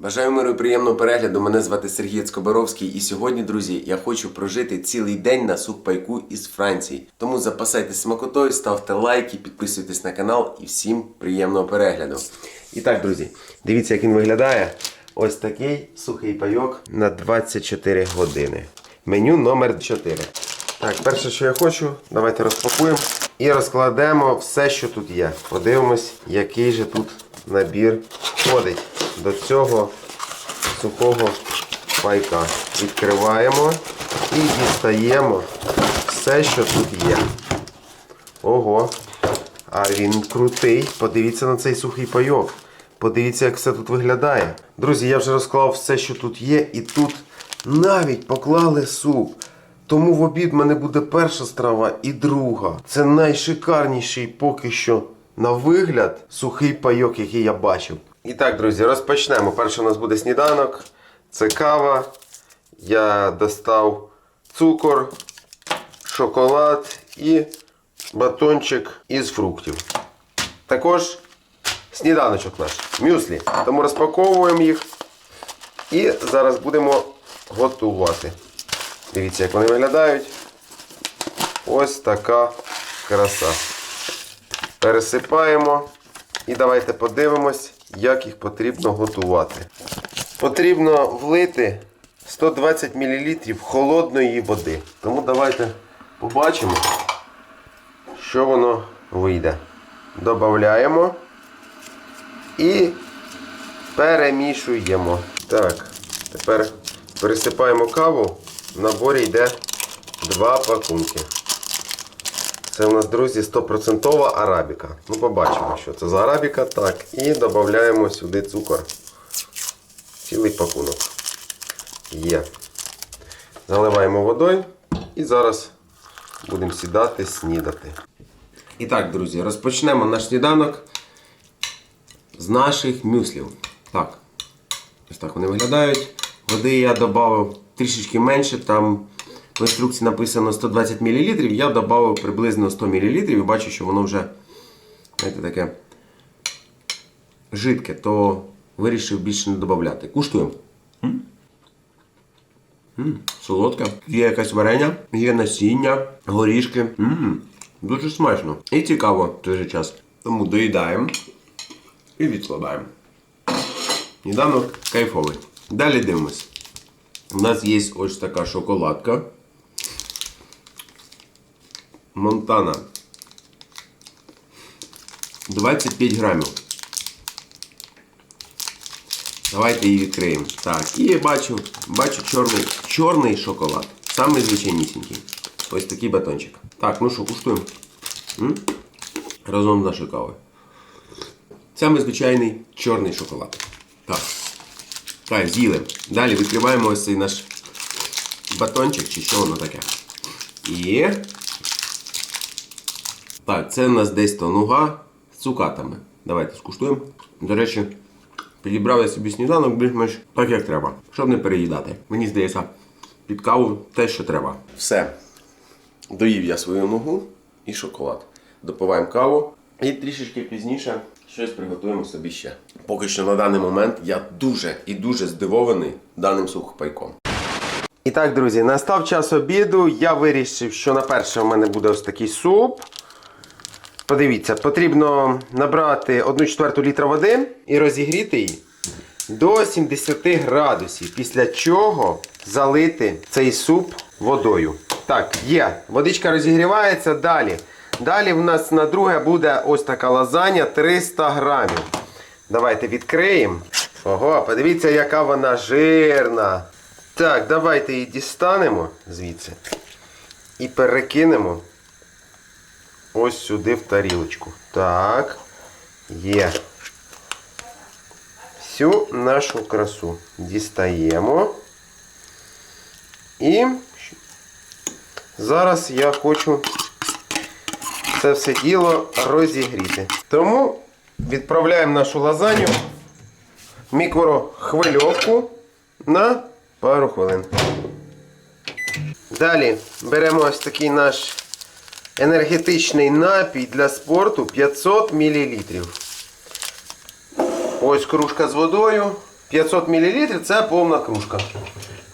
Бажаю миру і приємного перегляду. Мене звати Сергій Скобаровський, і сьогодні, друзі, я хочу прожити цілий день на сухпайку із Франції. Тому запасайтесь смакотою, ставте лайки, підписуйтесь на канал і всім приємного перегляду. І так, друзі, дивіться, як він виглядає. Ось такий сухий пайок на 24 години. Меню номер 4. Так, перше, що я хочу, давайте розпакуємо і розкладемо все, що тут є. Подивимось, який же тут набір входить до цього сухого пайка. Відкриваємо і дістаємо все, що тут є. Ого! А він крутий. Подивіться на цей сухий пайок. Подивіться, як все тут виглядає. Друзі, я вже розклав все, що тут є, і тут навіть поклали суп. Тому в обід в мене буде перша страва і друга. Це найшикарніший поки що на вигляд сухий пайок, який я бачив. І так, друзі, розпочнемо. Перше у нас буде сніданок. Це кава. Я достав цукор, шоколад і батончик із фруктів. Також сніданочок наш, мюслі. Тому розпаковуємо їх і зараз будемо готувати. Дивіться, як вони виглядають. Ось така краса. Пересипаємо і давайте подивимось, як їх потрібно готувати. Потрібно влити 120 мл холодної води. Тому давайте побачимо, що воно вийде. Додаємо і перемішуємо. Так, тепер пересипаємо каву. В наборі йде два пакунки. Це у нас, друзі, 100% арабіка. Ну, побачимо, що це за арабіка. Так, і додаємо сюди цукор. Цілий пакунок. Є. Заливаємо водою і зараз будемо сідати, снідати. І так, друзі, розпочнемо наш сніданок з наших мюслів. Так. Ось так вони виглядають. Води я додав трішечки менше, там в інструкції написано 120 мл, я додав приблизно 100 мл і бачу, що воно вже знаєте, таке жидке, то вирішив більше не додати. Куштуємо. М? М, Солодке. Є якась варення, є насіння, горішки. М, Дуже смачно. І цікаво в той же час. Тому доїдаємо і відкладаємо. Сніданок кайфовий. Далі дивимось. У нас є ось така шоколадка. Монтана. 25 грамів. Давайте її відкриємо. Так, і бачу, бачу чорний, чорний шоколад. Самий звичайнісінький. Ось такий батончик. Так, ну що, куштуємо. М? Разом з нашою кавою. Саме звичайний чорний шоколад. Так. Так, з'їли. Далі відкриваємо ось цей наш батончик, чи що воно таке. І. Так, це у нас десь нуга з цукатами. Давайте скуштуємо. До речі, підібрав я собі сніданок більш-менш так, як треба, щоб не переїдати. Мені здається, під каву те, що треба. Все. Доїв я свою ногу і шоколад. Допиваємо каву і трішечки пізніше щось приготуємо собі ще. Поки що на даний момент я дуже і дуже здивований даним сухопайком. І так, друзі, настав час обіду. Я вирішив, що на перше у мене буде ось такий суп. Подивіться, потрібно набрати 1 четверту літра води і розігріти її до 70 градусів. Після чого залити цей суп водою. Так, є. Водичка розігрівається далі. Далі в нас на друге буде ось така лазанья 300 грамів. Давайте відкриємо. Ого, подивіться, яка вона жирна. Так, давайте її дістанемо звідси. І перекинемо ось сюди в тарілочку. Так. Є. Всю нашу красу дістаємо. І зараз я хочу це все діло розігріти. Тому відправляємо нашу лазанью в мікрохвильовку на пару хвилин. Далі беремо ось такий наш енергетичний напій для спорту 500 мл. Ось кружка з водою. 500 мл це повна кружка.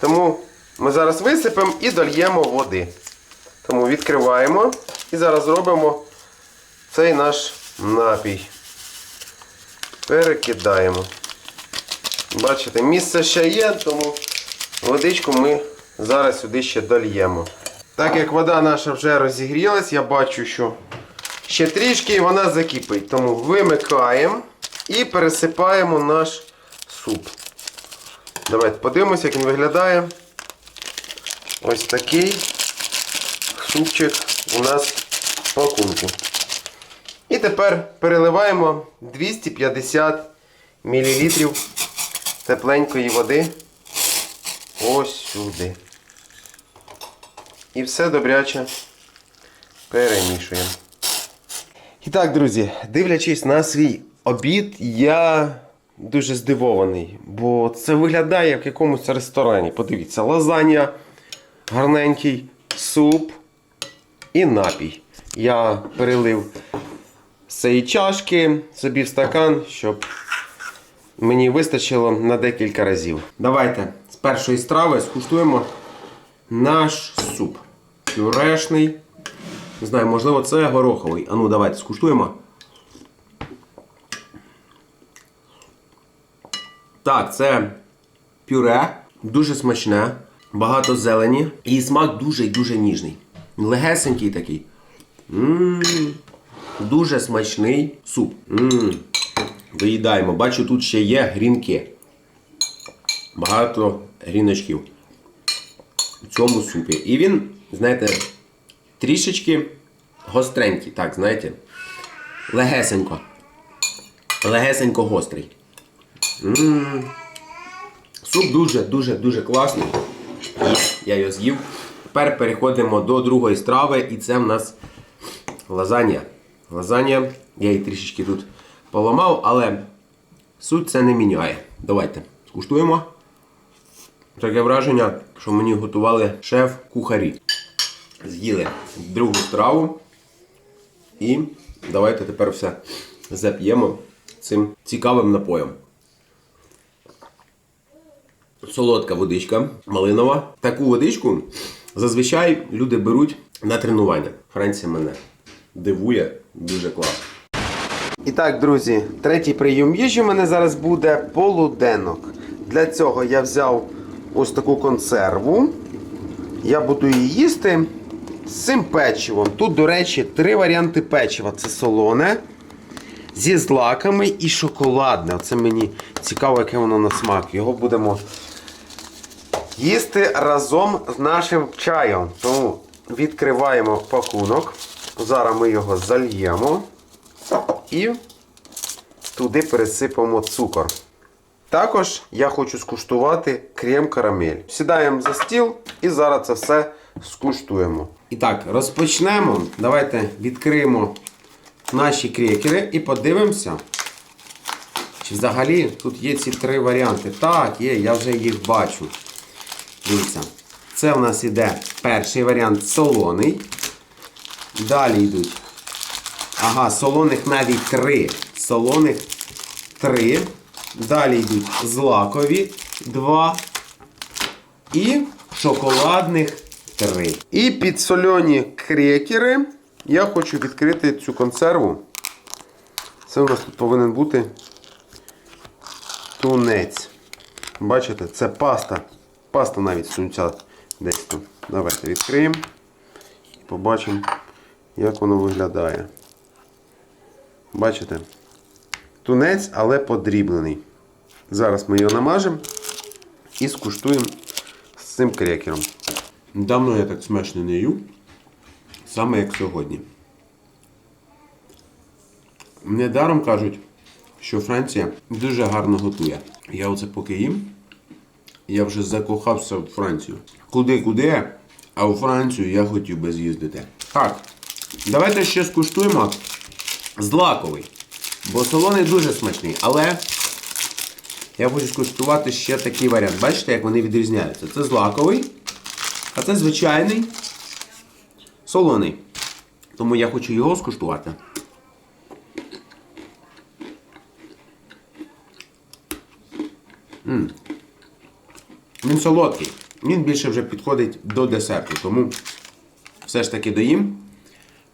Тому ми зараз висипемо і дольємо води. Тому відкриваємо і зараз зробимо цей наш напій. Перекидаємо. Бачите, місце ще є, тому водичку ми зараз сюди ще дольємо. Так як вода наша вже розігрілась, я бачу, що ще трішки і вона закипить. Тому вимикаємо і пересипаємо наш суп. Давайте подивимося, як він виглядає. Ось такий супчик у нас в пакунку. І тепер переливаємо 250 мл тепленької води ось сюди. І все добряче перемішуємо. І так, друзі, дивлячись на свій обід, я дуже здивований, бо це виглядає в якомусь ресторані. Подивіться, лазанья, гарненький суп і напій. Я перелив з цієї чашки собі в стакан, щоб мені вистачило на декілька разів. Давайте з першої страви скуштуємо наш суп. Пюрешний. Не знаю, можливо, це гороховий. А ну давайте скуштуємо. Так, це пюре, дуже смачне, багато зелені. І смак дуже і дуже ніжний. Легесенький такий. М, Дуже смачний суп. М, Виїдаємо. Бачу, тут ще є грінки. Багато гріночків у цьому супі. І він, знаєте, трішечки гостренький, так, знаєте, легесенько. Легесенько гострий. М. Суп дуже-дуже дуже класний. І я його з'їв. Тепер переходимо до другої страви, і це в нас лазанья. Лазанья. Я її трішечки тут поламав, але суть це не міняє. Давайте скуштуємо. Таке враження, що мені готували шеф-кухарі. З'їли другу страву. І давайте тепер все зап'ємо цим цікавим напоєм. Солодка водичка, малинова. Таку водичку зазвичай люди беруть на тренування. Франція мене дивує дуже класно. І так, друзі, третій прийом їжі у мене зараз буде полуденок. Для цього я взяв ось таку консерву. Я буду її їсти з цим печивом. Тут, до речі, три варіанти печива: це солоне, зі злаками і шоколадне. Оце мені цікаво, яке воно на смак. Його будемо їсти разом з нашим чаєм. Тому відкриваємо пакунок. Зараз ми його зальємо і туди пересипемо цукор. Також я хочу скуштувати крем-карамель. Сідаємо за стіл і зараз це все скуштуємо. І так, розпочнемо. Давайте відкриємо наші крекери і подивимося, чи взагалі тут є ці три варіанти. Так, є, я вже їх бачу. Дивіться. Це у нас іде перший варіант солоний. Далі йдуть. Ага, солоних навіть три. Солоних три. Далі йдуть злакові два. І шоколадних три. І підсольоні крекери. Я хочу відкрити цю консерву. Це у нас тут повинен бути тунець. Бачите, це паста. Паста навіть сунця десь тут. Давайте відкриємо і побачимо, як воно виглядає. Бачите? Тунець, але подріблений. Зараз ми його намажемо і скуштуємо з цим крекером. Давно я так смачно не їв, саме як сьогодні. Недаром кажуть, що Франція дуже гарно готує. Я оце поки їм. Я вже закохався в Францію. Куди-куди, а у Францію я хотів би з'їздити. Так, давайте ще скуштуємо злаковий. Бо солоний дуже смачний, але я хочу скуштувати ще такий варіант. Бачите, як вони відрізняються? Це злаковий, а це звичайний солоний. Тому я хочу його скуштувати. Він солодкий. Він більше вже підходить до десерту. Тому все ж таки доїм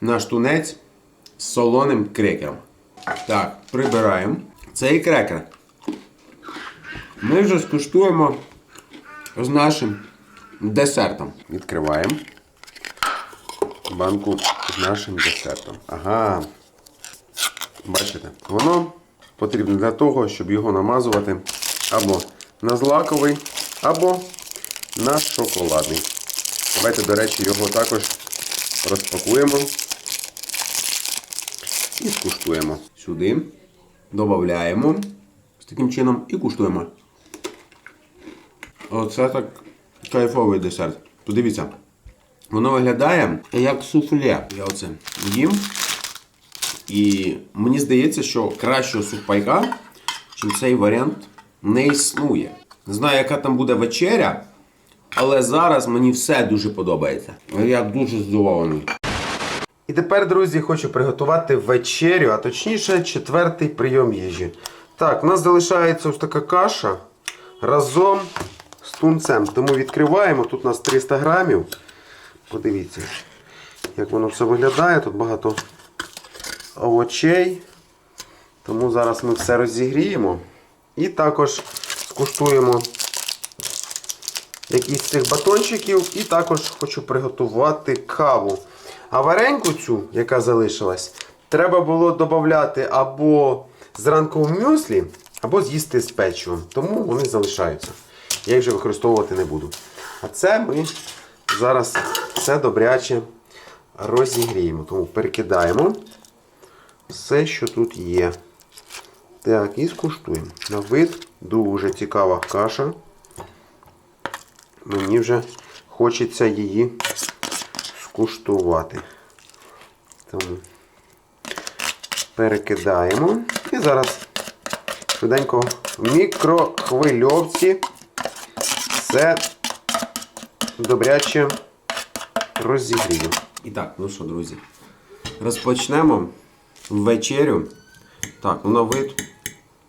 наш тунець з солоним крекером. Так, прибираємо. Цей крекер. Ми вже скуштуємо з нашим десертом. Відкриваємо банку з нашим десертом. Ага. Бачите, воно потрібно для того, щоб його намазувати або на злаковий, або на шоколадний. Давайте, до речі, його також розпакуємо і скуштуємо. Сюди додаємо таким чином і куштуємо. Оце так кайфовий десерт. Подивіться. Воно виглядає як суфле. Я оце їм. І мені здається, що кращого сухпайка, чим цей варіант, не існує. Не знаю, яка там буде вечеря, але зараз мені все дуже подобається. Я дуже здивований. І тепер, друзі, хочу приготувати вечерю, а точніше четвертий прийом їжі. Так, у нас залишається ось така каша разом з тунцем. Тому відкриваємо. Тут у нас 300 грамів. Подивіться, як воно все виглядає. Тут багато овочей. Тому зараз ми все розігріємо. І також скуштуємо якісь цих батончиків. І також хочу приготувати каву. А вареньку цю, яка залишилась, треба було додати або зранку в мюслі, або з'їсти з печивом. Тому вони залишаються. Я їх вже використовувати не буду. А це ми зараз все добряче розігріємо. Тому перекидаємо все, що тут є. Так, і скуштуємо. На вид дуже цікава каша. Мені вже хочеться її скуштувати. Тому перекидаємо. І зараз швиденько в мікрохвильовці все добряче розігрію. І так, ну що, друзі, розпочнемо вечерю. Так, ну на вид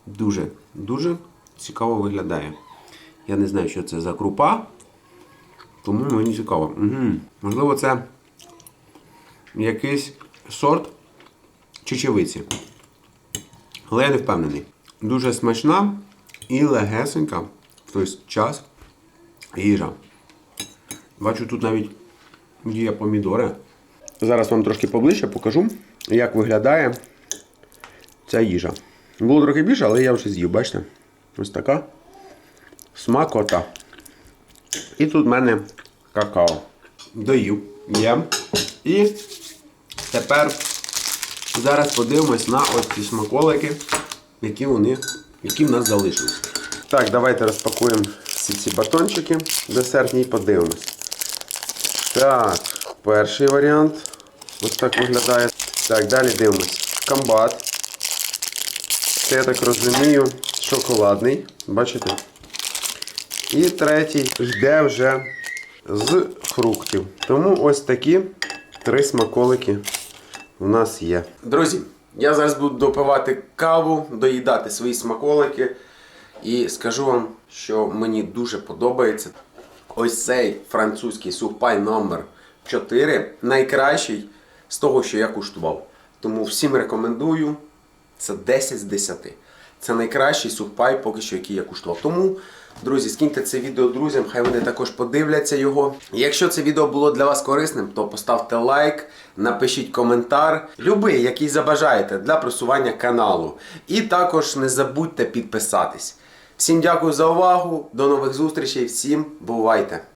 дуже, дуже цікаво виглядає. Я не знаю, що це за крупа, тому мені цікаво. Угу. Можливо, це якийсь сорт чечевиці. Але я не впевнений. Дуже смачна і легесенька в той час їжа. Бачу, тут навіть є помідори. Зараз вам трошки поближче покажу, як виглядає ця їжа. Було трохи більше, але я вже з'їв, бачите? Ось така смакота. І тут в мене какао. Доїв. Є. І тепер зараз подивимось на ці смаколики, які вони, які в нас залишились. Так, давайте розпакуємо всі ці батончики десертні і подивимось. Так, перший варіант. Ось так виглядає. Так, далі дивимось. Комбат. Це, я так розумію, шоколадний. Бачите? І третій жде вже з фруктів. Тому ось такі три смаколики у нас є. Друзі, я зараз буду допивати каву, доїдати свої смаколики. І скажу вам, що мені дуже подобається. Ось цей французький сухпай номер 4 найкращий з того, що я куштував. Тому всім рекомендую. Це 10 з 10. Це найкращий сухпай, поки що, який я куштував. Тому, друзі, скиньте це відео друзям, хай вони також подивляться його. Якщо це відео було для вас корисним, то поставте лайк, напишіть коментар, любий, який забажаєте для просування каналу. І також не забудьте підписатись. Всім дякую за увагу, до нових зустрічей, всім бувайте!